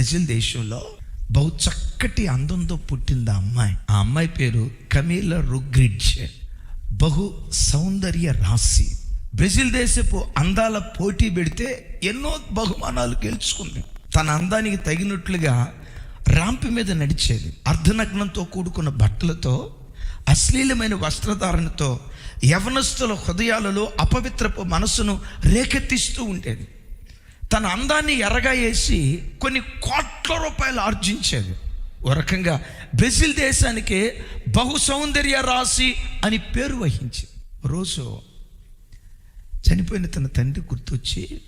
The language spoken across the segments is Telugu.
బ్రెజిల్ దేశంలో బహు చక్కటి అందంతో పుట్టింది ఆ అమ్మాయి. ఆ అమ్మాయి పేరు కమీల రుగ్రిడ్జ్. బహు సౌందర్య రాశి. బ్రెజిల్ దేశపు అందాల పోటీ పెడితే ఎన్నో బహుమానాలు గెలుచుకుంది. తన అందానికి తగినట్లుగా రాంపి మీద నడిచేది. అర్ధనగ్నంతో కూడుకున్న బట్టలతో అశ్లీలమైన వస్త్రధారణతో యవనస్తుల హృదయాలలో అపవిత్రపు మనసును రేకెత్తిస్తూ ఉండేది. తన అందాన్ని ఎర్రగా వేసి కొన్ని కోట్ల రూపాయలు ఆర్జించేది ఓ రకంగా బ్రెజిల్ దేశానికి బహు సౌందర్య రాశి అని పేరు వహించింది. రోజు చనిపోయిన తన తండ్రి గుర్తొచ్చి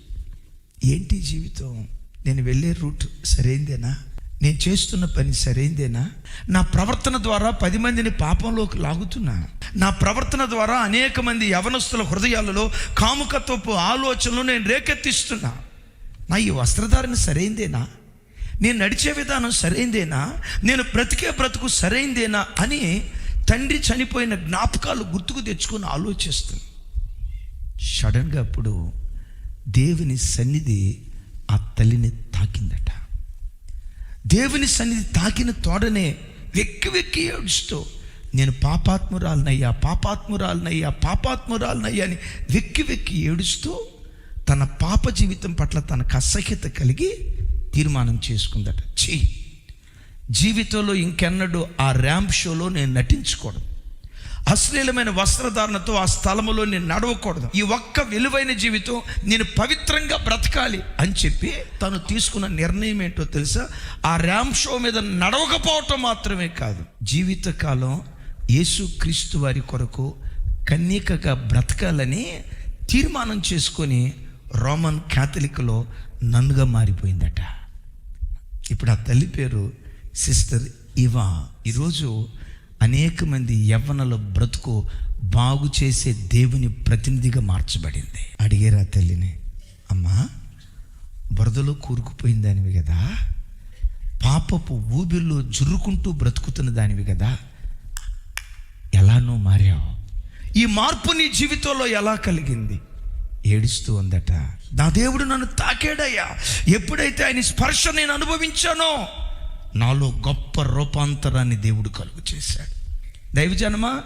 ఏంటి జీవితం? నేను వెళ్ళే రూట్ సరైందేనా? నేను చేస్తున్న పని సరైందేనా? నా ప్రవర్తన ద్వారా పది మందిని పాపంలోకి లాగుతున్నా. నా ప్రవర్తన ద్వారా అనేక మంది యవనస్తుల హృదయాలలో కాముకత్వపు ఆలోచనలు నేను రేకెత్తిస్తున్నా. నా ఈ వస్త్రధారణ సరైందేనా? నేను నడిచే విధానం సరైందేనా? నేను బ్రతికే బ్రతుకు సరైందేనా? అని తండ్రి చనిపోయిన జ్ఞాపకాలు గుర్తుకు తెచ్చుకొని ఆలోచిస్తుంది. సడన్గా అప్పుడు దేవుని సన్నిధి ఆ తల్లిని తాకిందట. దేవుని సన్నిధి తాకిన తోడనే వెక్కి వెక్కి ఏడుస్తూ నేను పాపాత్మురాలనయ్యా పాపాత్మురాలనయ్యా పాపాత్మురాలనయ్యా అని వెక్కి వెక్కి ఏడుస్తూ తన పాప జీవితం పట్ల తనకు అసహ్యత కలిగి తీర్మానం చేసుకుందట. చీ జీవితంలో ఇంకెన్నడూ ఆ ర్యాంప్ షోలో నేను నటించకూడదు. అశ్లీలమైన వస్త్రధారణతో ఆ స్థలములో నేను నడవకూడదు. ఈ ఒక్క విలువైన జీవితం నేను పవిత్రంగా బ్రతకాలి అని చెప్పి తను తీసుకున్న నిర్ణయం ఏంటో తెలుసా? ఆ ర్యాంప్ షో మీద నడవకపోవటం మాత్రమే కాదు. జీవితకాలం యేసుక్రీస్తు వారి కొరకు కన్యకగా బ్రతకాలని తీర్మానం చేసుకొని రోమన్ క్యాథలిక్లో నన్నుగా మారిపోయిందట. ఇప్పుడు ఆ తల్లి పేరు సిస్టర్ ఇవా. ఈరోజు అనేక మంది యవ్వనల బ్రతుకు బాగు చేసే దేవుని ప్రతినిధిగా మార్చబడింది. అడిగారు ఆ తల్లిని అమ్మా బురదలో కూరుకుపోయిన దానివి కదా. పాపపు ఊబిల్లో జురుకుంటూ బ్రతుకుతున్న దానివి కదా. ఎలానో మారావు. ఈ మార్పు నీ జీవితంలో ఎలా కలిగింది? ఏడుస్తూ ఉందట. నా దేవుడు నన్ను తాకాడయ్యా. ఎప్పుడైతే ఆయన స్పర్శ నేను అనుభవించానో నాలో గొప్ప రూపాంతరాన్ని దేవుడు కలుగు చేశాడు. దైవజనమా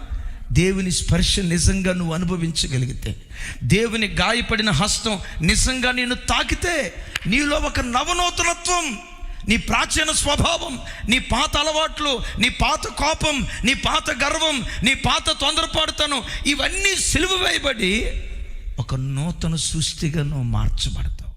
దేవుని స్పర్శ నిజంగా నువ్వు అనుభవించగలిగితే దేవుని గాయపడిన హస్తం నిజంగా నేను తాకితే నీలో ఒక నవనూతనత్వం నీ ప్రాచీన స్వభావం నీ పాత అలవాట్లు నీ పాత కోపం నీ పాత గర్వం నీ పాత తొందరపాటుతనం ఇవన్నీ సిలువ వేయబడి ఒక నూతన సృష్టిగా నువ్వు మార్చబడతావు.